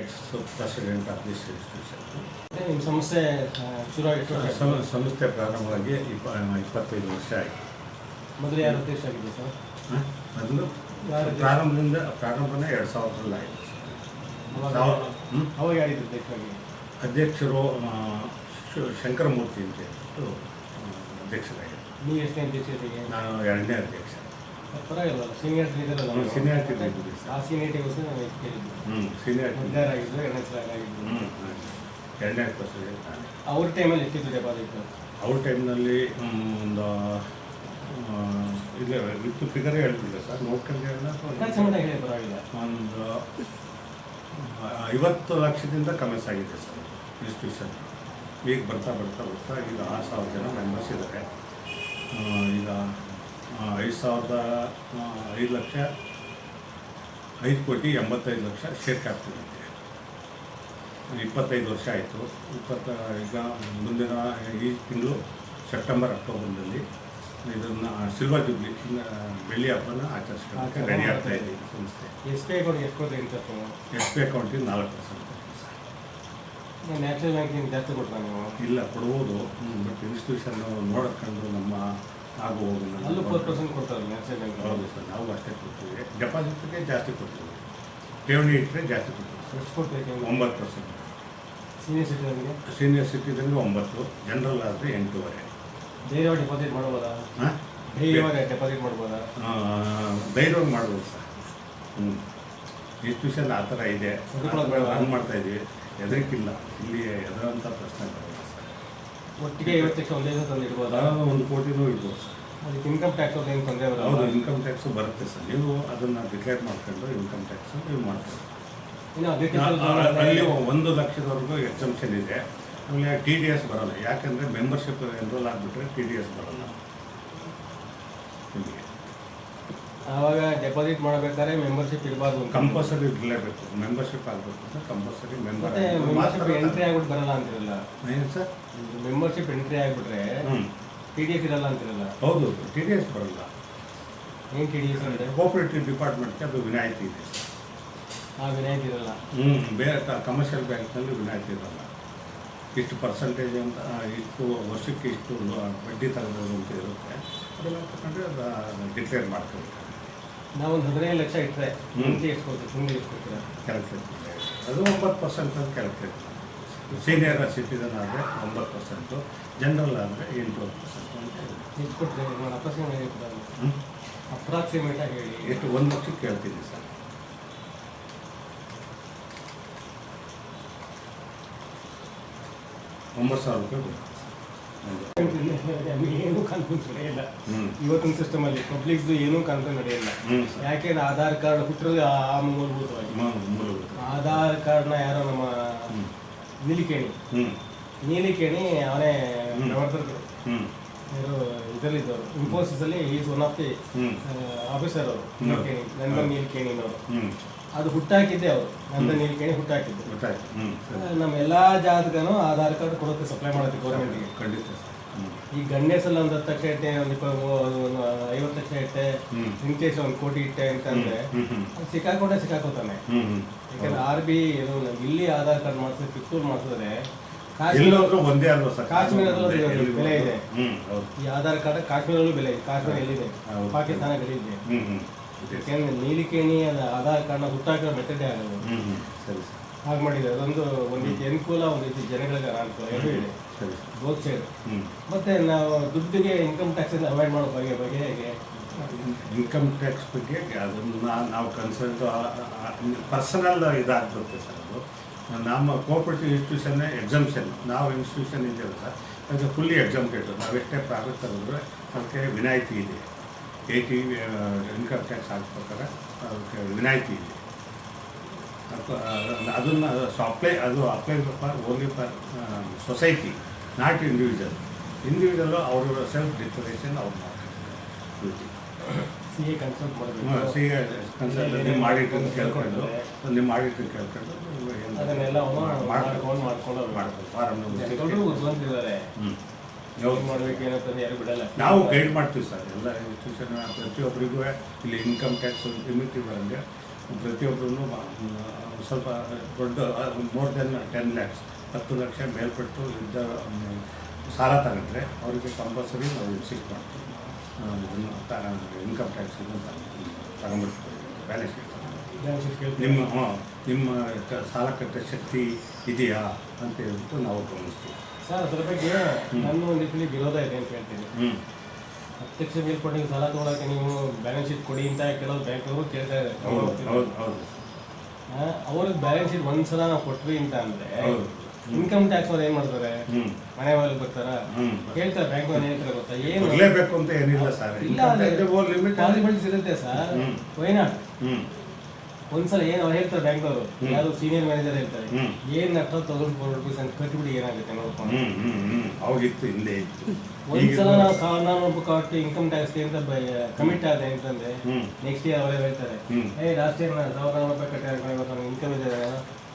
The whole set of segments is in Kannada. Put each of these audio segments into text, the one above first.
Ex president of this institution ನಿಮ್ಮ ಸಂಸ್ಥೆ ಆ, ಶುರು ಆಗಿ ಎಷ್ಟು ವರ್ಷ ಆಯ್ತು? ಸಂ- ಸಂಸ್ಥೆ ಪ್ರಾರಂಭವಾಗಿ ಇಪ್ಪ ಇಪ್ಪತ್ತೈದು ವರ್ಷ ಆಯಿತು. ಮೊದಲು ಯಾರು ಅಧ್ಯಕ್ಷ ಆಗಿದೆ ಸರ್? ಮೊದಲು ಪ್ರಾರಂಭದಿಂದ ಪ್ರಾರಂಭನೇ ಎರಡು ಸಾವಿರದಲ್ಲಿ ಆಯಿತು. ಅವಾಗ ಯಾರಿದ್ರು ಅಧ್ಯಕ್ಷ ಆಗಿ ಅಧ್ಯಕ್ಷರು ಶಂಕರಮೂರ್ತಿ ಅಂತ ಹೇಳ್ಬಿಟ್ಟು ಅಧ್ಯಕ್ಷರಾಗಿದ್ದರು. ನೀವು ಎಷ್ಟನೇ ಅಧ್ಯಕ್ಷ ನಾನು ಎರಡನೇ ಅಧ್ಯಕ್ಷ. ಪರವಾಗಿಲ್ಲ ನಾವು. ಸೀನಿಯಾರಿಟಿ ಆ ಕೇಳಿದ್ವಿ ಹ್ಞೂ ಸೀನಿಯಾರಿಟಿ ಎರಡನೇ ಸಲ ಆಗಿದ್ರು. ಹ್ಞೂ ಎರಡನೇ ಪರ್ಸೆಂಟ್ ನಾನು ಅವ್ರ ಟೈಮಲ್ಲಿ ಡೆಪಾಸಿಟ್ ಅವ್ರ ಟೈಮ್ನಲ್ಲಿ ಒಂದು ಇಲ್ಲ ವಿತ್ ಫಿಗರೇ ಹೇಳ್ತಿದ್ದೆ ಸರ್ ನೋಡ್ಕೊಂಡು ಹೇಳಿ ಪರವಾಗಿಲ್ಲ. ಒಂದು ಐವತ್ತು ಲಕ್ಷದಿಂದ ಕಮೆನ್ಸ್ ಆಗಿದೆ ಸರ್ ಇನ್ಸ್ಟಿಟ್ಯೂಷನ್ ಈಗ ಬರ್ತಾ ಬರ್ತಾ ಬರ್ತಾ ಈಗ ಆರು ಸಾವಿರ ಜನ ಮೆಂಬರ್ಸ್ ಇದ್ದಾರೆ ಈಗ ಐದು ಸಾವಿರದ ಐದು ಲಕ್ಷ ಐದು ಕೋಟಿ ಎಂಬತ್ತೈದು ಲಕ್ಷ ಶೇರ್ ಕ್ಯಾಪಿಟಲ್ ಇದೆ. ಇಪ್ಪತ್ತೈದು ವರ್ಷ ಆಯಿತು. ಇಪ್ಪತ್ತ ಈಗ ಮುಂದಿನ ಈ ತಿಂಗಳು ಸೆಪ್ಟೆಂಬರ್ ಅಕ್ಟೋಬರ್ನಲ್ಲಿ ಇದನ್ನು ಸಿಲ್ವರ್ ಜುಬ್ಲಿ ಬೆಳ್ಳಿ ಹಬ್ಬನ ಆಚರಿಸ್ಕೊಳ್ಳೋಕೆ ರೆಡಿ ಆಗ್ತಾ ಇದೆ ಸಂಸ್ಥೆ. ಎಸ್ ಬಿ ಐ ಕೊಡಿ ಎಷ್ಟು ಕೊಡ್ತೀವಿ ಅಂತ ಎಸ್ ಬಿ ಅಕೌಂಟಿಗೆ ನಾಲ್ಕು ಪರ್ಸೆಂಟ್ ನ್ಯಾಚುರಲ್ ಬ್ಯಾಂಕಿಂಗ್ ಜಾಸ್ತಿ ಕೊಡ್ತಾನೆ ಇಲ್ಲ ಕೊಡ್ಬೋದು. ಬಟ್ ಇನ್ಸ್ಟಿಟ್ಯೂಷನ್ ನೋಡ್ಕೊಂಡು ನಮ್ಮ ಆಗು ಅಲ್ಲೂ ಫೋರ್ ಪರ್ಸೆಂಟ್ ಕೊಡ್ತಾರೆ ನ್ಯಾಷನಲ್ ಬ್ಯಾಂಕ್ ಹೌದು ಸರ್ ನಾವು ಅಷ್ಟೇ ಕೊಡ್ತೀವಿ. ಡೆಪಾಸಿಟ್ಗೆ ಜಾಸ್ತಿ ಕೊಡ್ತೀವಿ. ಠೇವಣಿ ಇಟ್ಟರೆ ಜಾಸ್ತಿ ಕೊಡ್ತೀವಿ ಎಷ್ಟು ಕೊಡ್ತೀವಿ ಒಂಬತ್ತು ಪರ್ಸೆಂಟ್ ಸೀನಿಯರ್ ಸಿಟಿಜನ್ಗೆ ಸೀನಿಯರ್ ಸಿಟಿಜನ್ಗೆ ಒಂಬತ್ತು ಜನರಲ್ ಆದರೆ ಎಂಟೂವರೆ. ಧೈರ್ಯವಾಗಿ ಡೆಪಾಸಿಟ್ ಮಾಡ್ಬೋದಾ? ಹಾಂ? ಧೈರ್ಯವಾಗಿ ಡೆಪಾಸಿಟ್ ಮಾಡ್ಬೋದಾ? ಧೈರ್ಯವಾಗಿ ಮಾಡ್ಬೋದು ಸರ್. ಹ್ಞೂ ಇನ್ಸ್ಟಿಟ್ಯೂಷನ್ ಆ ಥರ ಇದೆ? ರನ್ ಮಾಡ್ತಾ ಇದ್ದೀವಿ ಹೆದರಿಕಿಲ್ಲ ಇಲ್ಲಿ. ಎದರಂಥ ಪ್ರಶ್ನೆ ಬರಲ್ಲ ಸರ್. ಒಟ್ಟಿಗೆ ಐವತ್ತು ಲಕ್ಷ ಒಂದೇ ತಂದು ಇಡ್ಬೋದಾ ಒಂದು ಕೋಟಿನೂ ಇರ್ಬೋದು. ಸರ್ ಅದಕ್ಕೆ ಇನ್ಕಮ್ ಟ್ಯಾಕ್ಸ್ ಅವ್ರು ಏನು ತೊಂದರೆ ಹೌದು ಇನ್ಕಮ್ ಟ್ಯಾಕ್ಸು ಬರುತ್ತೆ ಸರ್. ನೀವು ಅದನ್ನು ಡಿಕ್ಲೇರ್ ಮಾಡ್ಕೊಂಡು ಇನ್ಕಮ್ ಟ್ಯಾಕ್ಸು ನೀವು ಮಾಡ್ತೀವಿ ಇನ್ನು ಅಲ್ಲಿ ಒಂದು ಲಕ್ಷದವರೆಗೂ ಎಕ್ಸಂಪ್ಷನ್ ಇದೆ. ಆಮೇಲೆ ಟಿ ಡಿ ಎಸ್ ಬರಲ್ಲ. ಯಾಕೆಂದರೆ ಮೆಂಬರ್ಶಿಪ್ ಎನ್ರೋಲ್ ಆಗಿಬಿಟ್ರೆ ಟಿ ಡಿ ಎಸ್ ಬರಲ್ಲ. ಆವಾಗ ಡೆಪಾಸಿಟ್ ಮಾಡಬೇಕಾದ್ರೆ ಮೆಂಬರ್ಶಿಪ್ ಇರಬಾರ್ದು ಕಂಪಲ್ಸರಿ ಇರಲೇಬೇಕು. ಮೆಂಬರ್ಶಿಪ್ ಆಗಬೇಕು ಅಂತ ಕಂಪಲ್ಸರಿ ಮೆಂಬರ್ ಮೆಂಬರ್ಶಿಪ್ ಎಂಟ್ರಿ ಆಗ್ಬಿಟ್ಟು ಬರಲ್ಲ ಅಂತಿರಲ್ಲ. ಏನು ಸರ್? ಮೆಂಬರ್ಶಿಪ್ ಎಂಟ್ರಿ ಆಗಿಬಿಟ್ರೆ ಟಿ ಡಿ ಎಸ್ ಇರಲ್ಲ ಅಂತಿರಲ್ಲ. ಹೌದು ಟಿ ಡಿ ಎಸ್ ಬರಲ್ಲ. ಏನು ಟಿ ಡಿ ಎಸ್ ಅಂದರೆ ಕೋಪರೇಟಿವ್ ಡಿಪಾರ್ಟ್ಮೆಂಟ್ಗೆ ಅದು ವಿನಾಯಿತಿ ಇದೆ. ಆ ವಿನಾಯಿತಿ ಇರಲ್ಲ. ಹ್ಞೂ ಬೇರೆ ಕಮರ್ಷಿಯಲ್ ಬ್ಯಾಂಕ್ನಲ್ಲಿ ವಿನಾಯಿತಿ ಇರಲ್ಲ. ಇಷ್ಟು ಪರ್ಸೆಂಟೇಜ್ ಅಂತ ಇಷ್ಟು ವರ್ಷಕ್ಕೆ ಇಷ್ಟು ಬಡ್ಡಿ ತಗೋಬೋದು ಅಂತ ಇರುತ್ತೆ. ಅದೆಲ್ಲ ತಗೊಂಡ್ರೆ ಡಿಕ್ಲೇರ್ ಮಾಡ್ಕೋಬೇಕು ನಾವೊಂದು ಹದಿನೈದು ಲಕ್ಷ ಇಟ್ಟರೆ. ಮುಂಚೆ ಎಷ್ಟು ಕೊಡ್ತೀವಿ ತಿಂಗಳಿಗೆ ಎಷ್ಟು ಕೊಡ್ತೀರಾ ಕ್ಯಾಲ್ಕುಲೇಟ್ ಅದು ಒಂಬತ್ತು ಪರ್ಸೆಂಟ್ ಅಂತ ಕೆಲಸ ಸೀನಿಯರ್ ಸಿಟಿಸನ್ ಆದರೆ ಒಂಬತ್ತು ಪರ್ಸೆಂಟು ಜನರಲ್ ಆದರೆ ಎಂಟು ಪರ್ಸೆಂಟ್. ಎಷ್ಟು ಕೊಟ್ಟರೆ ನಾನು ಅಪ್ರಾಕ್ಸಿಮೇಟ್? ಆಗಿ ಹೇಳಿ ಎಷ್ಟು ಒಂದು ಲಕ್ಷಕ್ಕೆ ಕೇಳ್ತೀನಿ ಸರ್ ಒಂಬತ್ತು ಸಾವಿರ ರೂಪಾಯಿ. ಏನೂ ಕಾನ್ಫಿಡೆನ್ಸ್ ನಡೆಯಲ್ಲ ಇವತ್ತಿನ ಸಿಸ್ಟಮಲ್ಲಿ ಪಬ್ಲಿಕ್ದು ಏನೂ ಕಾನ್ಫಿಡೆನ್ಸ್ ನಡೆಯಲ್ಲ. ಯಾಕೆಂದ್ರೆ ಆಧಾರ್ ಕಾರ್ಡ್ ಹುಟ್ಟಿರೋದು ಆ ಮೂಲಭೂತವಾಗಿ. ಆಧಾರ್ ಕಾರ್ಡ್ ಕಾರ್ಡ್ನ ಯಾರೋ ನಮ್ಮ ನೀಲಿಕೇಣಿ. ನೀಲಿಕೇಣಿ ಅವನೇ. ಪ್ರವರ್ತಕರು. ಹ್ಞೂ ಇದರಲ್ಲಿ ಇದರಲ್ಲಿದ್ದವರು. ಇನ್ಫೋಸಿಸ್ ಅಲ್ಲಿ is one of the officer ಅವರು. ನೀಲಿಕೇಣಿ ನೀಲಕೇಣಿನವರು. ಹ್ಞೂ ಅದು ಹುಟ್ಟಾಕಿದ್ದೆ ಅವರು. ನಂದನ್ ನೀಲಕೇಣಿ ಕೇಳಿ ಹುಟ್ಟಾಕಿದ್ದೆ. ನಮ್ಮ ಎಲ್ಲಾ ಜಾತಕನು ಆಧಾರ್ ಕಾರ್ಡ್ ಕೊಡುತ್ತೆ ಸಪ್ಲೈ ಮಾಡುತ್ತೆ ಗೌರ್ಮೆಂಟ್ಗೆ ಖಂಡಿತ ಈ ಗಣ್ಯಸಲ್ಲ ಒಂದು ಹತ್ತು ಲಕ್ಷ ಇಟ್ಟೆ ಒಂದು ಇಪ್ಪತ್ತು ಒಂದು ಐವತ್ತು ಲಕ್ಷ ಇಟ್ಟೆ ಇನ್ಕೇಸ್ ಇನ್ ಒಂದು ಕೋಟಿ ಇಟ್ಟೆ ಅಂತಂದ್ರೆ ಸಿಕ್ಕಾಕೊಂಡೆ ಸಿಕ್ಕಾಕೋತಾನೆ. ಯಾಕಂದ್ರೆ ಆರ್ ಬಿ ಇಲ್ಲಿ ಆಧಾರ್ ಕಾರ್ಡ್ ಮಾಡಿಸಿದ್ರೆ ಕಿತ್ತೂರು ಮಾಡಿಸಿದ್ರೆ ಕಾಶ್ಮೀರದಲ್ಲಿ ಬೆಲೆ ಇದೆ. ಈ ಆಧಾರ್ ಕಾರ್ಡ್ ಕಾಶ್ಮೀರಲ್ಲೂ ಬೆಲೆ ಇದೆ ಕಾಶ್ಮೀರ ಎಲ್ಲಿದೆ? ಪಾಕಿಸ್ತಾನ ಗಡಿ ಇದೆ. ಯಾಕೆಂದ್ರೆ ನೀಲಿಕೇಣಿ ಅದ ಆಧಾರ್ ಕಾರ್ಡ್ನ ಹುಟ್ಟಾಕ ಮೆಥಡೇ ಆಗೋದು ಸರಿ ಸರ್. ಹಾಗೆ ಮಾಡಿದೆ ಅದೊಂದು ಒಂದು ರೀತಿ ಅನುಕೂಲ ಒಂದು ರೀತಿ ಜನಗಳಿಗೆ ಅನಾನುಕೂಲ ಎರಡೂ ಇದೆ. ಬೋತ್ ಸೈಡ್ ಮತ್ತೆ ನಾವು ದುಡ್ಡಿಗೆ ಇನ್ಕಮ್ ಟ್ಯಾಕ್ಸ್ ಅವಾಯ್ಡ್ ಮಾಡೋ ಬಗೆ ಬಗೆ ಹೇಗೆ? ಇನ್ಕಮ್ ಟ್ಯಾಕ್ಸ್ ಬಗ್ಗೆ ಅದನ್ನು ನಾ- ನಾವು ಕನ್ಸಲ್ಟ್ ಪರ್ಸನಲ್ ಇದಾಗ್ಬಿಡುತ್ತೆ ಸರ್ ಅದು. ನಮ್ಮ ಕೋಆಪರೇಟಿವ್ ಇನ್ಸ್ಟಿಟ್ಯೂಷನ್ ಎಕ್ಸಮ್ಷನ್ ನಾವು ಇನ್ಸ್ಟಿಟ್ಯೂಷನ್ ಇದ್ದೇವೆ ಸರ್ ಅದು ಫುಲ್ಲಿ ಎಕ್ಸಮ್ಟೆಡ್ ನಾವು ನಾವೆಷ್ಟೇ ಪ್ರಾಫಿಟ್ ತಗೊಂಡ್ರೆ ಅದಕ್ಕೆ ವಿನಾಯಿತಿ ಇದೆ. ಏಯ್ಟಿ ಇನ್ಕಮ್ ಟ್ಯಾಕ್ಸ್ ಹಾಕ್ಬೇಕಾದ್ರೆ ಅದಕ್ಕೆ ವಿನಾಯಿತಿ ಇದೆ. ಅದನ್ನು ಅಪ್ಲೈ ಅದು apply for only for society not individual individual ಅವರ ಸೆಲ್ಫ್ ಡಿಕ್ಲರೇಷನ್ ಅವ್ರು ಮಾಡ್ತಾರೆ. ಸಿ ಎ ಕನ್ಸಲ್ಟ್ ಮಾಡಬೇಕು ಸಿ ಎ ಕನ್ಸಲ್ಟ್ ನಿಮ್ಮ ಅಂತ ಕೇಳ್ಕೊಂಡು ನಿಮ್ಮ ಮಾಡಿಟ್ಟು ಕೇಳ್ಕೊಂಡು ಅದನ್ನೆಲ್ಲ ಮಾಡ್ಕೊಂಡು ಮಾಡ್ಕೊಂಡು ಫಾರಮ್ ಜನಗಳು ಹ್ಞೂ ಯಾವ್ದು ಮಾಡ್ಬೇಕು ಏನಂತಂದು ಯಾರು ಬಿಡಲ್ಲ. ನಾವು ಗೈಡ್ ಮಾಡ್ತೀವಿ ಸರ್. ಎಲ್ಲ ಇನ್ಸ್ಟಿಟ್ಯೂಷನ್ ಪ್ರತಿಯೊಬ್ಬರಿಗೂ ಇಲ್ಲಿ ಇನ್ಕಮ್ ಟ್ಯಾಕ್ಸ್ ಲಿಮಿಟ್ ಇರೋಂಗೆ ಪ್ರತಿಯೊಬ್ಬರೂ ಸ್ವಲ್ಪ ದೊಡ್ಡ ಮೋರ್ ದೆನ್ ಟೆನ್ ಲ್ಯಾಕ್ಸ್ ಹತ್ತು ಲಕ್ಷ ಮೇಲ್ಪಟ್ಟು ಇದ್ದ ಸಾಲ ತಗೊಂಡ್ರೆ ಅವರಿಗೆ ಕಂಪಲ್ಸರಿ ನಾವು ಇನ್ಸಿಸ್ಟ್ ಮಾಡ್ತೀವಿ. ಇದನ್ನು ಇನ್ಕಮ್ ಟ್ಯಾಕ್ಸ್ ಇದನ್ನು ತಗೊಂಡ್ಬಿಡ್ತೀವಿ. Balance sheet. ನಿಮ್ಮ ಹಾಂ ನಿಮ್ಮ ಸಾಲ ಕಟ್ಟೋ ಶಕ್ತಿ ಇದೆಯಾ ಅಂತ ಹೇಳ್ಬಿಟ್ಟು ನಾವು ಗಮನಿಸ್ತೀವಿ. ಸರ್ ಅದ್ರ ಬಗ್ಗೆ ನನ್ನ ಒಂದು ರೀತಿಯಲ್ಲಿ ವಿರೋಧ ಇದೆ ಅಂತ ಹೇಳ್ತೀನಿ. ಪ್ರತ್ಯಕ್ಷ ಮೇಲ್ಪಟ್ಟಿಗೆ ಸಾಲ ತಗೊಳಕ್ಕೆ ನೀವು ಬ್ಯಾಲೆನ್ಸ್ ಶೀಟ್ ಕೊಡಿ ಅಂತ ಕೆಲವು ಬ್ಯಾಂಕ್ನವರು ಕೇಳ್ತಾ ಇದ್ದಾರೆ. ಅವ್ರಿಗೆ ಬ್ಯಾಲೆನ್ಸ್ ಶೀಟ್ ಒಂದ್ಸಲ ನಾವು ಕೊಟ್ವಿ ಅಂತ ಅಂದ್ರೆ ಇನ್ಕಮ್ ಟ್ಯಾಕ್ಸ್ ಅವ್ರು ಏನ್ ಮಾಡ್ತಾರೆ? ಮನೆ ಒಳಗೆ ಬರ್ತಾರ? ಕೇಳ್ತಾರೆ ಬ್ಯಾಂಕ್ ಅವ್ರು ಹೇಳ್ತಾರೆ ಗೊತ್ತಾ? ಏನು ಅಂತ ಏನಿಲ್ಲ ಸರ್. ಇಲ್ಲ ಪಾಸಿಬಿಲಿಟೀಸ್ ಇರುತ್ತೆ ಸರ್. ಹ್ಮ್. ವೈನಾಟ್ ಒಂದ್ಸಲ ಏನು ಅವ್ರು ಹೇಳ್ತಾರೆ ಬ್ಯಾಂಕ್ನವರು. ಯಾರು ಸೀನಿಯರ್ ಮ್ಯಾನೇಜರ್ ಹೇಳ್ತಾರೆ. ಏನ್ ಅರ್ಥ ತೌಸಂಡ್ ಫೋರ್ ರುಪೀಸ್ ಅಂತ ಕಟ್ಟಿಬಿಡಿ ಏನಾಗುತ್ತೆ ನೋಡ್ಕೊಂಡು. ಅವಾಗಿತ್ತು ಹಿಂದೆ ಇತ್ತು. ಒಂದ್ಸಲ ನಾವು ಸಾವಿರ ರೂಪಾಯಿ ಕೊಟ್ಟು ಇನ್ಕಮ್ ಟ್ಯಾಕ್ಸ್ ಅಂತ ಕಮಿಟ್ ಆದೆ ಅಂತಂದ್ರೆ ನೆಕ್ಸ್ಟ್ ಇಯರ್ ಅವರೇ ಹೇಳ್ತಾರೆ. ಏ ಲಾಸ್ಟ್ ಇಯರ್ ನಾನು ಸಾವಿರ ರೂಪಾಯಿ ಕಟ್ಟಿ ಇನ್ಕಮ್ ಇದೆ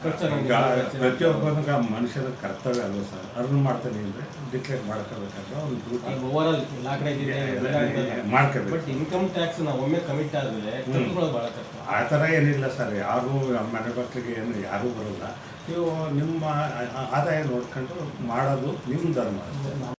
ಈಗ ಪ್ರತಿಯೊಬ್ಬನಿಗೆ ಮನುಷ್ಯನ ಕರ್ತವ್ಯ ಅಲ್ವಾ ಸರ್? ಅರ್ನ್ ಮಾಡ್ತಾನೆ ಅಂದರೆ ಡಿಕ್ಲೇರ್ ಮಾಡ್ಕೋಬೇಕಾದ್ರೆ ಒಂದು ಡ್ಯೂಟಿ ಓವರ್ ಆಲ್ ಎಲ್ಲಾ ಕಡೆ ಮಾಡ್ಕೋಬೇಕು ಬಟ್ ಇನ್ಕಮ್ ಟ್ಯಾಕ್ಸ್ ನಾವು ಒಮ್ಮೆ ಕಮಿಟ್ ಆದರೆ ಭಾಳ ಕಷ್ಟ ಆ ಥರ ಏನಿಲ್ಲ ಸರ್. ಯಾರು ಮಕ್ಕಳಿಗೆ ಏನು ಯಾರೂ ಬರಲ್ಲ. ನೀವು ನಿಮ್ಮ ಆದಾಯ ನೋಡ್ಕೊಂಡು ಮಾಡೋದು ನಿಮ್ಮ ಧರ್ಮ.